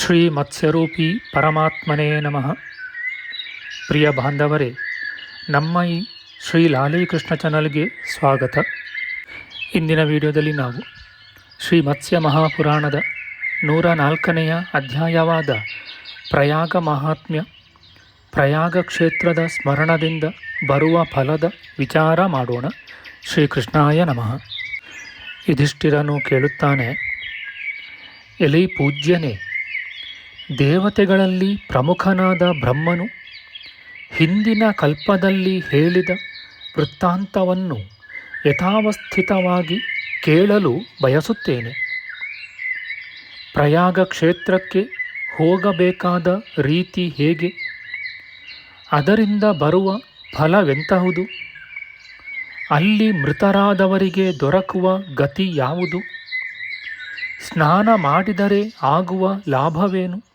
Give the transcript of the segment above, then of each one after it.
ಶ್ರೀ ಮತ್ಸ್ಯರೂಪಿ ಪರಮಾತ್ಮನೇ ನಮಃ. ಪ್ರಿಯ ಬಾಂಧವರೇ, ನಮ್ಮ ಈ ಶ್ರೀ ಲಾಲೀಕೃಷ್ಣ ಚಾನಲ್ಗೆ ಸ್ವಾಗತ. ಇಂದಿನ ವಿಡಿಯೋದಲ್ಲಿ ನಾವು ಶ್ರೀ ಮತ್ಸ್ಯ ಮಹಾಪುರಾಣದ ನೂರ ನಾಲ್ಕನೆಯ ಅಧ್ಯಾಯವಾದ ಪ್ರಯಾಗ ಮಹಾತ್ಮ್ಯ, ಪ್ರಯಾಗ ಕ್ಷೇತ್ರದ ಸ್ಮರಣದಿಂದ ಬರುವ ಫಲದ ವಿಚಾರ ಮಾಡೋಣ. ಶ್ರೀಕೃಷ್ಣಾಯ ನಮಃ. ಯುಧಿಷ್ಠಿರನು ಕೇಳುತ್ತಾನೆ, ಎಲೈ ಪೂಜ್ಯನೇ ದೇವತೆಗಳಲ್ಲಿ ಪ್ರಮುಖನಾದ ಬ್ರಹ್ಮನು ಹಿಂದಿನ ಕಲ್ಪದಲ್ಲಿ ಹೇಳಿದ ವೃತ್ತಾಂತವನ್ನು ಯಥಾವಸ್ಥಿತವಾಗಿ ಕೇಳಲು ಬಯಸುತ್ತೇನೆ. ಪ್ರಯಾಗ ಕ್ಷೇತ್ರಕ್ಕೆ ಹೋಗಬೇಕಾದ ರೀತಿ ಹೇಗೆ? ಅದರಿಂದ ಬರುವ ಫಲವೆಂತಹುದು? ಅಲ್ಲಿ ಮೃತರಾದವರಿಗೆ ದೊರಕುವ ಗತಿ ಯಾವುದು? ಸ್ನಾನ ಮಾಡಿದರೆ ಆಗುವ ಲಾಭವೇನು?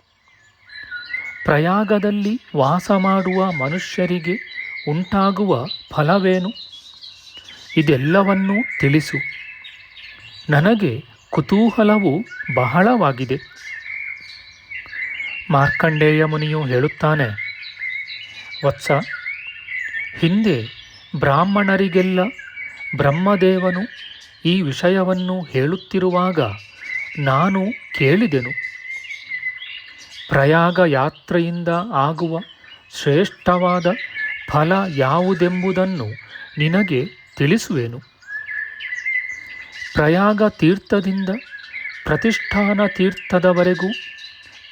ಪ್ರಯಾಗದಲ್ಲಿ ವಾಸ ಮಾಡುವ ಮನುಷ್ಯರಿಗೆ ಉಂಟಾಗುವ ಫಲವೇನು? ಇದೆಲ್ಲವನ್ನೂ ತಿಳಿಸು. ನನಗೆ ಕುತೂಹಲವು ಬಹಳವಾಗಿದೆ. ಮಾರ್ಕಂಡೇಯ ಮುನಿಯು ಹೇಳುತ್ತಾನೆ, ವತ್ಸ, ಹಿಂದೆ ಬ್ರಾಹ್ಮಣರಿಗೆಲ್ಲ ಬ್ರಹ್ಮದೇವನು ಈ ವಿಷಯವನ್ನು ಹೇಳುತ್ತಿರುವಾಗ ನಾನು ಕೇಳಿದೆನು. ಪ್ರಯಾಗ ಯಾತ್ರೆಯಿಂದ ಆಗುವ ಶ್ರೇಷ್ಠವಾದ ಫಲ ಯಾವುದೆಂಬುದನ್ನು ನಿನಗೆ ತಿಳಿಸುವೆನು. ಪ್ರಯಾಗ ತೀರ್ಥದಿಂದ ಪ್ರತಿಷ್ಠಾನ ತೀರ್ಥದವರೆಗೂ,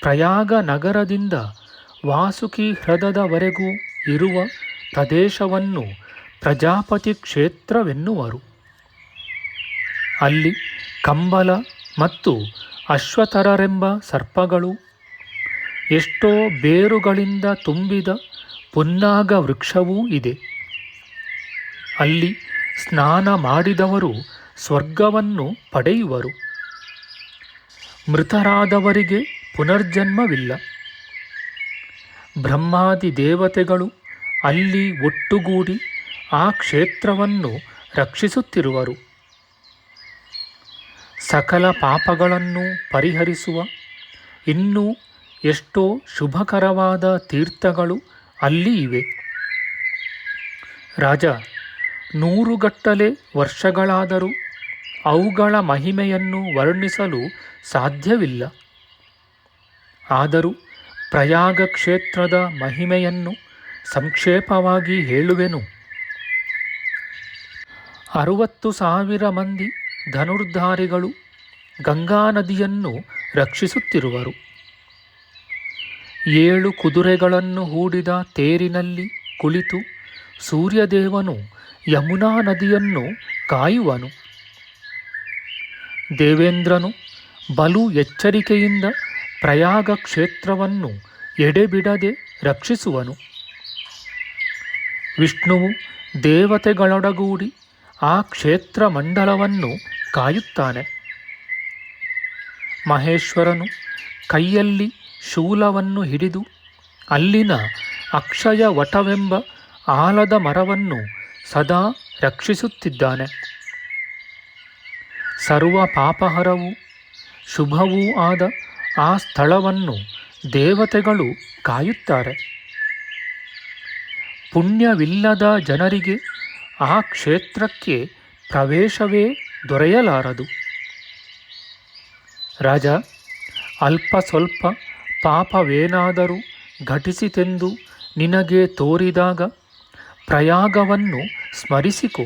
ಪ್ರಯಾಗ ನಗರದಿಂದ ವಾಸುಕಿ ಹೃದದವರೆಗೂ ಇರುವ ಪ್ರದೇಶವನ್ನು ಪ್ರಜಾಪತಿ ಕ್ಷೇತ್ರವೆನ್ನುವರು. ಅಲ್ಲಿ ಕಂಬಲ ಮತ್ತು ಅಶ್ವತರರೆಂಬ ಸರ್ಪಗಳು ಎಷ್ಟೋ ಬೇರುಗಳಿಂದ ತುಂಬಿದ ಪುನ್ನಾಗ ವೃಕ್ಷವೂ ಇದೆ. ಅಲ್ಲಿ ಸ್ನಾನ ಮಾಡಿದವರು ಸ್ವರ್ಗವನ್ನು ಪಡೆಯುವರು. ಮೃತರಾದವರಿಗೆ ಪುನರ್ಜನ್ಮವಿಲ್ಲ. ಬ್ರಹ್ಮಾದಿ ದೇವತೆಗಳು ಅಲ್ಲಿ ಒಟ್ಟುಗೂಡಿ ಆ ಕ್ಷೇತ್ರವನ್ನು ರಕ್ಷಿಸುತ್ತಿರುವರು. ಸಕಲ ಪಾಪಗಳನ್ನು ಪರಿಹರಿಸುವ ಇನ್ನೂ ಎಷ್ಟೋ ಶುಭಕರವಾದ ತೀರ್ಥಗಳು ಅಲ್ಲಿ ಇವೆ. ರಾಜ, ನೂರುಗಟ್ಟಲೆ ವರ್ಷಗಳಾದರೂ ಅವುಗಳ ಮಹಿಮೆಯನ್ನು ವರ್ಣಿಸಲು ಸಾಧ್ಯವಿಲ್ಲ. ಆದರೂ ಪ್ರಯಾಗ ಕ್ಷೇತ್ರದ ಮಹಿಮೆಯನ್ನು ಸಂಕ್ಷೇಪವಾಗಿ ಹೇಳುವೆನು. ಅರುವತ್ತು ಸಾವಿರ ಮಂದಿ ಧನುರ್ಧಾರಿಗಳು ಗಂಗಾ ನದಿಯನ್ನು ರಕ್ಷಿಸುತ್ತಿರುವರು. ಏಳು ಕುದುರೆಗಳನ್ನು ಹೂಡಿದ ತೇರಿನಲ್ಲಿ ಕುಳಿತು ಸೂರ್ಯದೇವನು ಯಮುನಾ ನದಿಯನ್ನು ಕಾಯುವನು. ದೇವೇಂದ್ರನು ಬಲು ಎಚ್ಚರಿಕೆಯಿಂದ ಪ್ರಯಾಗ ಕ್ಷೇತ್ರವನ್ನು ಎಡೆಬಿಡದೆ ರಕ್ಷಿಸುವನು. ವಿಷ್ಣುವು ದೇವತೆಗಳೊಡಗೂಡಿ ಆ ಕ್ಷೇತ್ರ ಮಂಡಲವನ್ನು ಕಾಯುತ್ತಾನೆ. ಮಹೇಶ್ವರನು ಕೈಯಲ್ಲಿ ಶೂಲವನ್ನು ಹಿಡಿದು ಅಲ್ಲಿನ ಅಕ್ಷಯ ವಟವೆಂಬ ಆಲದ ಮರವನ್ನು ಸದಾ ರಕ್ಷಿಸುತ್ತಿದ್ದಾನೆ. ಸರ್ವ ಪಾಪಹರವೂ ಶುಭವೂ ಆದ ಆ ಸ್ಥಳವನ್ನು ದೇವತೆಗಳು ಕಾಯುತ್ತಾರೆ. ಪುಣ್ಯವಿಲ್ಲದ ಜನರಿಗೆ ಆ ಕ್ಷೇತ್ರಕ್ಕೆ ಪ್ರವೇಶವೇ ದೊರೆಯಲಾರದು. ರಾಜ, ಅಲ್ಪ ಸ್ವಲ್ಪ ಪಾಪವೇನಾದರೂ ಘಟಿಸಿತೆಂದು ನಿನಗೆ ತೋರಿದಾಗ ಪ್ರಯಾಗವನ್ನು ಸ್ಮರಿಸಿಕೊ.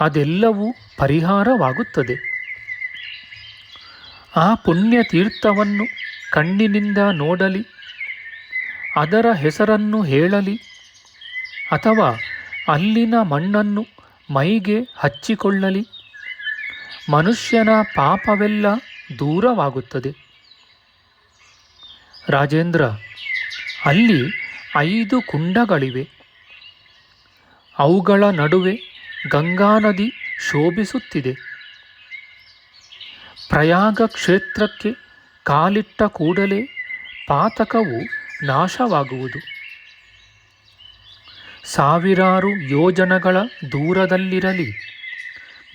ಅದೆಲ್ಲವೂ ಪರಿಹಾರವಾಗುತ್ತದೆ. ಆ ಪುಣ್ಯ ತೀರ್ಥವನ್ನು ಕಣ್ಣಿನಿಂದ ನೋಡಲಿ, ಅದರ ಹೆಸರನ್ನು ಹೇಳಲಿ, ಅಥವಾ ಅಲ್ಲಿನ ಮಣ್ಣನ್ನು ಮೈಗೆ ಹಚ್ಚಿಕೊಳ್ಳಲಿ. ಮನುಷ್ಯನ ಪಾಪವೆಲ್ಲ ದೂರವಾಗುತ್ತದೆ. ರಾಜೇಂದ್ರ, ಅಲ್ಲಿ ಐದು ಕುಂಡಗಳಿವೆ. ಅವುಗಳ ನಡುವೆ ಗಂಗಾ ನದಿ ಶೋಭಿಸುತ್ತಿದೆ. ಪ್ರಯಾಗ ಕ್ಷೇತ್ರಕ್ಕೆ ಕಾಲಿಟ್ಟ ಕೂಡಲೇ ಪಾತಕವು ನಾಶವಾಗುವುದು. ಸಾವಿರಾರು ಯೋಜನಗಳ ದೂರದಲ್ಲಿರಲಿ,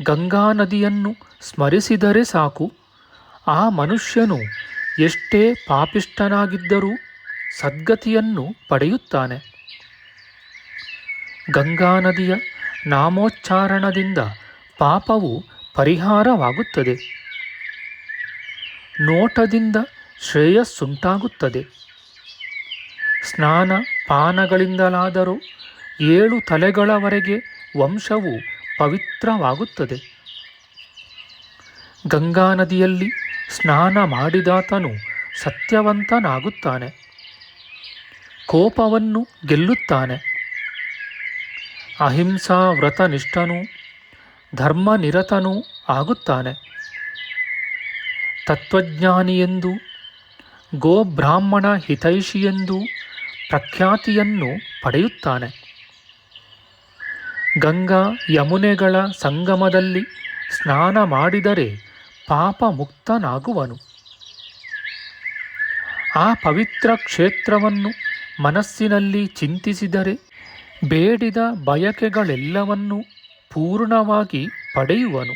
ಗಂಗಾ ನದಿಯನ್ನು ಸ್ಮರಿಸಿದರೆ ಸಾಕು. ಆ ಮನುಷ್ಯನು ಎಷ್ಟೇ ಪಾಪಿಷ್ಠನಾಗಿದ್ದರೂ ಸದ್ಗತಿಯನ್ನು ಪಡೆಯುತ್ತಾನೆ. ಗಂಗಾ ನದಿಯ ನಾಮೋಚ್ಚಾರಣದಿಂದ ಪಾಪವು ಪರಿಹಾರವಾಗುತ್ತದೆ. ನೋಟದಿಂದ ಶ್ರೇಯಸ್ಸುಂಟಾಗುತ್ತದೆ. ಸ್ನಾನ ಪಾನಗಳಿಂದಲಾದರೂ ಏಳು ತಲೆಗಳವರೆಗೆ ವಂಶವು ಪವಿತ್ರವಾಗುತ್ತದೆ. ಗಂಗಾ ನದಿಯಲ್ಲಿ ಸ್ನಾನ ಮಾಡಿದಾತನು ಸತ್ಯವಂತನಾಗುತ್ತಾನೆ. ಕೋಪವನ್ನು ಗೆಲ್ಲುತ್ತಾನೆ. ಅಹಿಂಸಾ ವ್ರತನಿಷ್ಠನೂ, ಧರ್ಮನಿರತನೂ ಆಗುತ್ತಾನೆ. ತತ್ವಜ್ಞಾನಿಯೆಂದು ಗೋಬ್ರಾಹ್ಮಣ ಹಿತೈಷಿಯೆಂದು ಪ್ರಖ್ಯಾತಿಯನ್ನು ಪಡೆಯುತ್ತಾನೆ. ಗಂಗಾ ಯಮುನೆಗಳ ಸಂಗಮದಲ್ಲಿ ಸ್ನಾನ ಮಾಡಿದರೆ ಪಾಪ ಮುಕ್ತನಾಗುವನು ಆ ಪವಿತ್ರ ಕ್ಷೇತ್ರವನ್ನು ಮನಸ್ಸಿನಲ್ಲಿ ಚಿಂತಿಸಿದರೆ ಬೇಡಿದ ಬಯಕೆಗಳೆಲ್ಲವನ್ನೂ ಪೂರ್ಣವಾಗಿ ಪಡೆಯುವನು.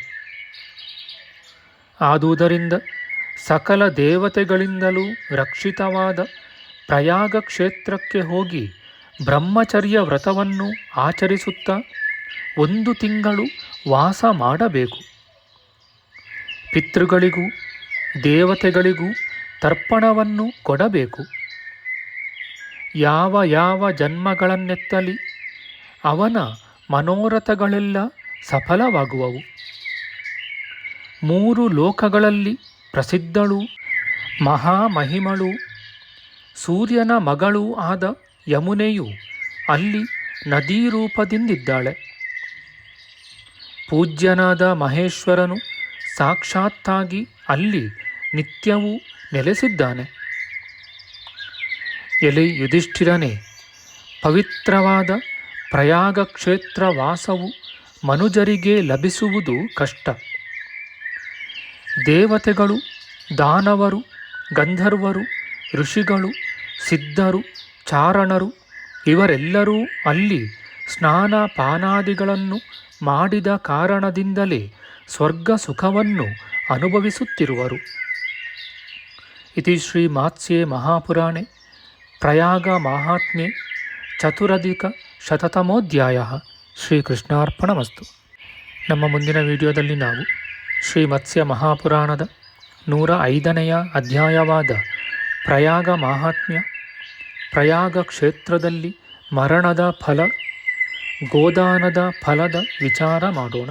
ಆದುದರಿಂದ ಸಕಲ ದೇವತೆಗಳಿಂದಲೂ ರಕ್ಷಿತವಾದ ಪ್ರಯಾಗ ಕ್ಷೇತ್ರಕ್ಕೆ ಹೋಗಿ ಬ್ರಹ್ಮಚರ್ಯ ವ್ರತವನ್ನು ಆಚರಿಸುತ್ತಾ ಒಂದು ತಿಂಗಳು ವಾಸ ಮಾಡಬೇಕು. ಪಿತೃಗಳಿಗೂ, ದೇವತೆಗಳಿಗೂ ತರ್ಪಣವನ್ನು ಕೊಡಬೇಕು. ಯಾವ ಯಾವ ಜನ್ಮಗಳನ್ನೆತ್ತಲಿ ಅವನ ಮನೋರಥಗಳೆಲ್ಲ ಸಫಲವಾಗುವವು. ಮೂರು ಲೋಕಗಳಲ್ಲಿ ಪ್ರಸಿದ್ಧಳು, ಮಹಾಮಹಿಮಳು, ಸೂರ್ಯನ ಮಗಳೂ ಆದ ಯಮುನೆಯು ಅಲ್ಲಿ ನದೀ ರೂಪದಿಂದಿದ್ದಾಳೆ ಪೂಜ್ಯನಾದ ಮಹೇಶ್ವರನು ಸಾಕ್ಷಾತ್ತಾಗಿ ಅಲ್ಲಿ ನಿತ್ಯವೂ ನೆಲೆಸಿದ್ದಾನೆ. ಎಲೆ ಯುಧಿಷ್ಠಿರನೇ, ಪವಿತ್ರವಾದ ಪ್ರಯಾಗ ಕ್ಷೇತ್ರ ವಾಸವು ಮನುಜರಿಗೆ ಲಭಿಸುವುದು ಕಷ್ಟ. ದೇವತೆಗಳು, ದಾನವರು, ಗಂಧರ್ವರು, ಋಷಿಗಳು, ಸಿದ್ಧರು, ಚಾರಣರು, ಇವರೆಲ್ಲರೂ ಅಲ್ಲಿ ಸ್ನಾನ ಪಾನಾದಿಗಳನ್ನು ಮಾಡಿದ ಕಾರಣದಿಂದಲೇ ಸ್ವರ್ಗ ಸುಖವನ್ನು ಅನುಭವಿಸುತ್ತಿರುವರು. ಇತಿ ಶ್ರೀ ಮಾತ್ಸ್ಯೆ ಮಹಾಪುರಾಣೆ, ಪ್ರಯಾಗ ಮಾಹಾತ್ಮ್ಯೆ, ಚತುರಧಿಕ ಶತತಮೋಧ್ಯಾಯ ಶ್ರೀಕೃಷ್ಣಾರ್ಪಣಮಸ್ತು. ನಮ್ಮ ಮುಂದಿನ ವಿಡಿಯೋದಲ್ಲಿ ನಾವು ಶ್ರೀ ಮತ್ಸ್ಯ ಮಹಾಪುರಾಣದ ನೂರ ಐದನೆಯ ಅಧ್ಯಾಯವಾದ ಪ್ರಯಾಗ ಮಾಹಾತ್ಮ್ಯ, ಪ್ರಯಾಗ ಕ್ಷೇತ್ರದಲ್ಲಿ ಮರಣದ ಫಲ, ಗೋದಾನದ ಫಲದ ವಿಚಾರ ಮಾಡೋಣ.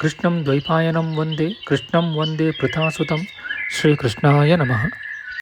कृष्णं द्वैपायनं वन्दे कृष्णं वन्दे पृथासुतं श्रीकृष्णाय नमः।